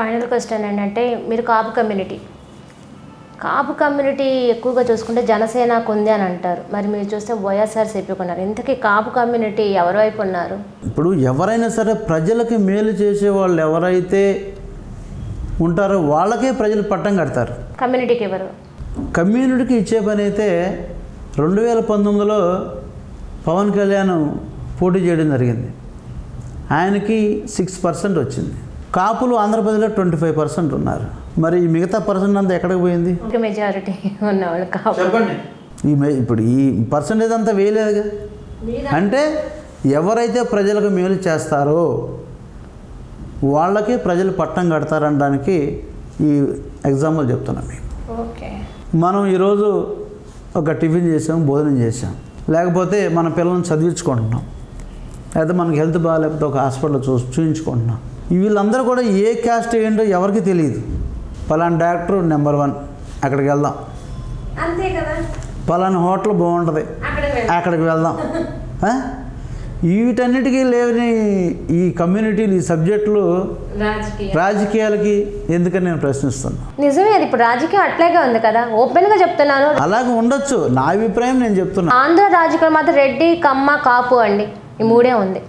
Final question ఏంటంటే మీరు కాపు community. కాపు community ఎక్కువగా చూసుకుంటే జనసేనకు ఉంది అని అంటారు. మరి మీరు చూస్తే వైఎస్ఆర్సీపీ ఉన్నారు ఇంతకీ కాపు కమ్యూనిటీ ఎవరి వైపు ఉన్నారు? ఇప్పుడు ఎవరైనా సరే ప్రజలకి మేలు చేసే వాళ్ళు ఎవరైతే ఉంటారో వాళ్ళకే ప్రజలు పట్టం కడతారు. కమ్యూనిటీకి ఎవరు? కమ్యూనిటీకి ఇచ్చే పని అయితే రెండు వేల పంతొమ్మిదిలో పవన్ కళ్యాణ్ పోటీ చేయడం జరిగింది. ఆయనకి సిక్స్ పర్సెంట్ వచ్చింది. కాపులు ఆంధ్రప్రదేశ్లో ట్వంటీ ఫైవ్ పర్సెంట్ ఉన్నారు. మరి ఈ మిగతా పర్సెంట్ అంతా ఎక్కడికి పోయింది? మెజారిటీ ఉన్నవాళ్ళు కాపు చెప్పండి. ఈ మే- ఇప్పుడు ఈ పర్సంటేజ్ అంతా వేయలేదుగా? అంటే ఎవరైతే ప్రజలకు మేలు చేస్తారో వాళ్ళకి ప్రజలు పట్టం కడతారనడానికి ఈ ఎగ్జాంపుల్ చెప్తున్నాం మీకు. ఓకే. మనం ఈరోజు ఒక టిఫిన్ చేసాం భోజనం చేసాం. లేకపోతే మన పిల్లల్ని చదివించుకుంటున్నాం. లేదా మనకి హెల్త్ బాగాలేకపోతే ఒక హాస్పిటల్ చూ చూయించుకుంటున్నాం. ఈ వీళ్ళందరూ కూడా ఏ క్యాస్ట్ ఏంటో ఎవరికి తెలియదు. పలానా డాక్టర్ నెంబర్ వన్ అక్కడికి వెళ్దాం. పలానా హోటల్ బాగుంటుంది. అక్కడ అక్కడికి వెళ్దాం? వీటన్నిటికీ లేని ఈ కమ్యూనిటీలు ఈ సబ్జెక్టులు రాజకీయ రాజకీయాలకి ఎందుకని నేను ప్రశ్నిస్తున్నాను నిజమే అది ఇప్పుడు రాజకీయం అట్లాగే ఉంది కదా. ఓపెన్గా చెప్తున్నాను. అలాగే ఉండొచ్చు. నా అభిప్రాయం నేను చెప్తున్నా. ఆంధ్ర రాజకీయం మాత్రం రెడ్డి కమ్మ కాపు అండి. ఈ మూడే ఉంది.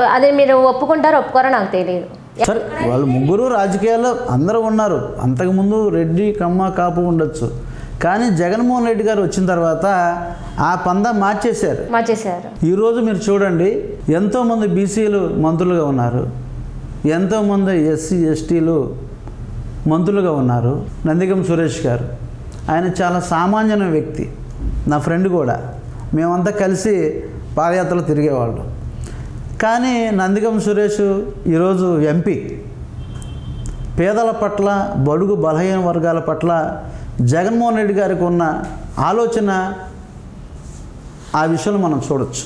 అదే మీరు ఒప్పుకుంటారో ఒప్పుకోరో నాకు తెలియదు సరే వాళ్ళు ముగ్గురు రాజకీయాల్లో అందరూ ఉన్నారు. అంతకుముందు రెడ్డి కమ్మ కాపు ఉండొచ్చు. కానీ జగన్మోహన్ రెడ్డి గారు వచ్చిన తర్వాత ఆ పంద మార్చేశారు. మార్చేశారు. ఈరోజు మీరు చూడండి ఎంతోమంది బీసీలు మంత్రులుగా ఉన్నారు. ఎంతోమంది ఎస్సీ ఎస్టీలు మంత్రులుగా ఉన్నారు. నందిగం సురేష్ గారు ఆయన చాలా సామాన్యమైన వ్యక్తి నా ఫ్రెండ్ కూడా. మేమంతా కలిసి పాదయాత్రలు తిరిగేవాళ్ళం. కానీ నందిగం సురేష్ ఈరోజు ఎంపీ. పేదల పట్ల బడుగు బలహీన వర్గాల పట్ల జగన్మోహన్ రెడ్డి గారికి ఉన్న ఆలోచన ఆ విషయంలో మనం చూడొచ్చు.